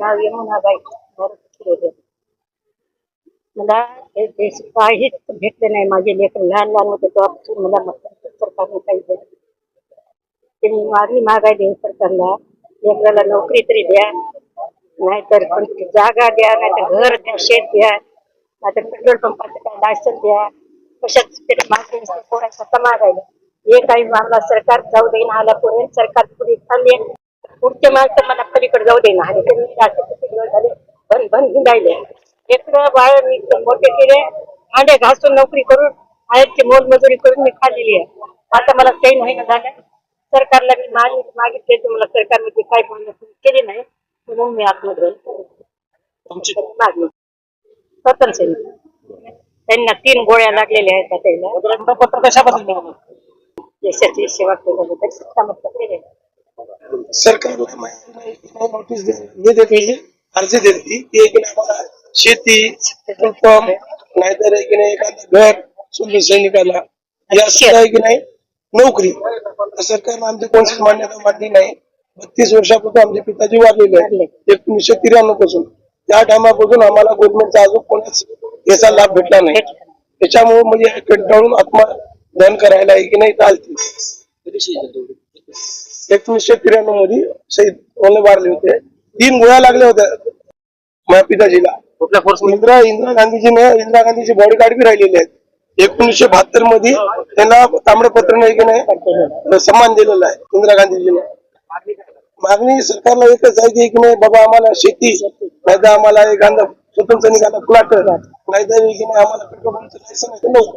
नाव यमुनाबाई फिरोदे मला देश काहीच भेटलं नाही. माझे लेकर लहान लहान होते तेव्हापासून मला सरकारने काही ते मी मागणी मागायली सरकारला. लेकराला नोकरी तरी द्या. नाहीतर कोणती जागा द्या. नाहीतर घर द्या शेत द्या. नाहीतर पेट्रोल पंपाचं काय लायसन द्या. कशाच तरी मागणी पोरायचं आता मागायला? हे काही मागला सरकार जाऊ देईन आला पुढे सरकार पुढे चालली आहे. पुढचे माणसं मला पलीकडे जाऊ ते मी असे किती दिवस झाले भन भन हिंडायले लेकरं बाळ मी मोठे केले भांडे घासून नोकरी करून आयाची मोलमजुरी करून मी खाल्लेली आहे. आता मला काही नाही झालं सरकारला मी मागित मागितले तर मला सरकारने ते काही मागणी केली नाही म्हणून मी आत्मग्रहण केलं. मागणी. स्वतंत्र सैनिक. त्यांना तीन गोळ्या लागलेल्या आहेत त्याला. मिळालं? देशाची सेवा केल्याबद्दल समर्थ केले सरकारला माहिती नोटीस हे देते अर्ज देते की एक आम्हाला. शेती पेट्रोल पंप नाहीतर एक नाही एखादं घर सुंदर सैनिकाला. या सुद्धा की नाही नोकरी. सरकारनं आमची कोणतीच मान्यता मानली नाही. बत्तीस वर्षापासून आमचे पिताजी वारलेले आहेत. एकोणीसशे त्र्याण्णवपासून. त्या टायमापासून आम्हाला गव्हर्नमेंटचा अजून कोणाच याचा लाभ भेटला नाही. त्याच्यामुळे म्हणजे कंटाळून आत्मा दहन करायला आहे की नाही चालते. एकोणीसशे त्र्याण्णवमध्ये शहीद वारले होते. तीन गोळ्या लागल्या होत्या माझ्या पिताजीला कुठल्या फोर्स इंदिरा इंदिरा गांधीजीने इंदिरा गांधीचे बॉडीगार्ड बी राहिलेले आहेत. एकोणीसशे बहात्तरमध्ये त्यांना ताम्रपत्र नाही की नाही सन्मान दिलेला आहे इंदिरा गांधीजीने. मागणी सरकारला एकच आहे की नाही बाबा आम्हाला शेती नाही तर आम्हाला एखादा स्वतंत्र निघाला प्लॉट नाही तर की नाही आम्हाला पेट्रोल पंपचं लायसन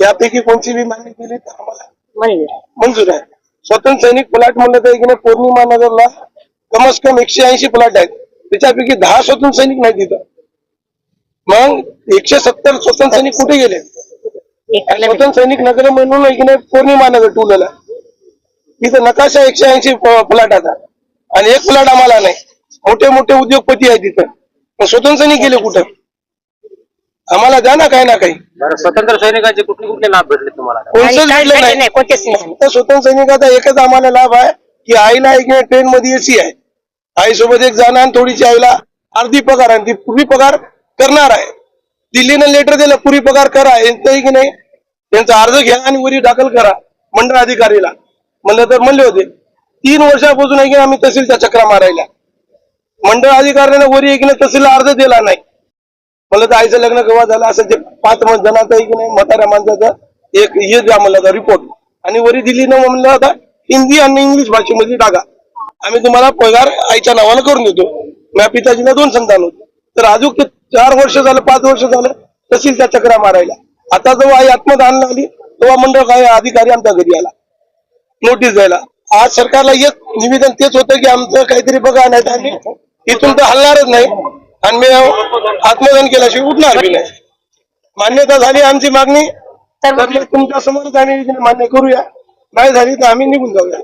यापैकी कोणती बी मागणी केली तर आम्हाला मंजूर आहे. स्वतंत्र सैनिक प्लॉट म्हणलं तर नाही पौर्णिमा नगरला कमस कम एकशे ऐंशी प्लॉट आहेत. त्याच्यापैकी दहा स्वतंत्र सैनिक नाही तिथं. मग एकशे सत्तर स्वतंत्र सैनिक कुठे गेले? स्वतंत्र सैनिक नगर म्हणून नाही पौर्णिमा नगर टुलला तिथं नकाशा एकशे ऐंशी प्लॉट आता. आणि एक प्लॉट आम्हाला नाही. मोठे मोठे उद्योगपती आहे तिथं स्वतंत्र सैनिक गेले कुठं? आम्हाला द्या ना काही ना काही. बरं स्वतंत्र सैनिकांचे कुठले कुठले लाभ भेटले तुम्हाला? कोणतंच आणि भेटलं काही नाही. नाही कोणतेच नाही. फक्त स्वतंत्र सैनिकाचा एकच आम्हाला लाभ आहे की आईला एक ट्रेन मध्ये एसी आहे. आईसोबत एक जाणार आणि थोडीशी आईला अर्धी पगार आणि ती पूर्वी पगार करणार आहे. दिल्लीनं लेटर दिलं पुरी पगार करा यांचंही की नाही त्यांचा अर्ज घ्या आणि वरी दाखल करा मंडळ अधिकारीला. म्हणलं तर म्हणले होते तीन वर्षापासून आहे की आम्ही तहसीलच्या चक्रा मारायला. मंडळ अधिकाऱ्याने वरी एक तहसीलला अर्ज दिला नाही. मला तर आईचं लग्न केव्हा झालं असं ते पाच मत जणांचं आहे की नाही म्हाताऱ्या माणसाचा एक हे द्या म्हणलं होता रिपोर्ट आणि वरी दिली न म्हणलं होता हिंदी आणि इंग्लिश भाषेमध्ये टाका. आम्ही तुम्हाला पगार आईच्या नावानं करून देतो. माझ्या पिताजीला दोन संतान होते. तर अजून ते चार वर्ष झालं पाच वर्ष झालं तहसीलच्या चक्रा मारायला. आता जेव्हा आई आत्मदान आली तेव्हा मंडळ काय अधिकारी आमच्या घरी आला. नोटीस द्यायला. आज सरकारला एक निवेदन तेच होतं की आमचं काहीतरी बघा नाही तर आम्ही इथून तर हलणारच नाही. आणि मी आत्मदान केल्याशिवाय उठणार बी नाही. मान्यता झाली आमची मागणी. तर तुमच्या समोरच आम्ही मान्य करूया. नाही झाली तर आम्ही निघून जाऊया.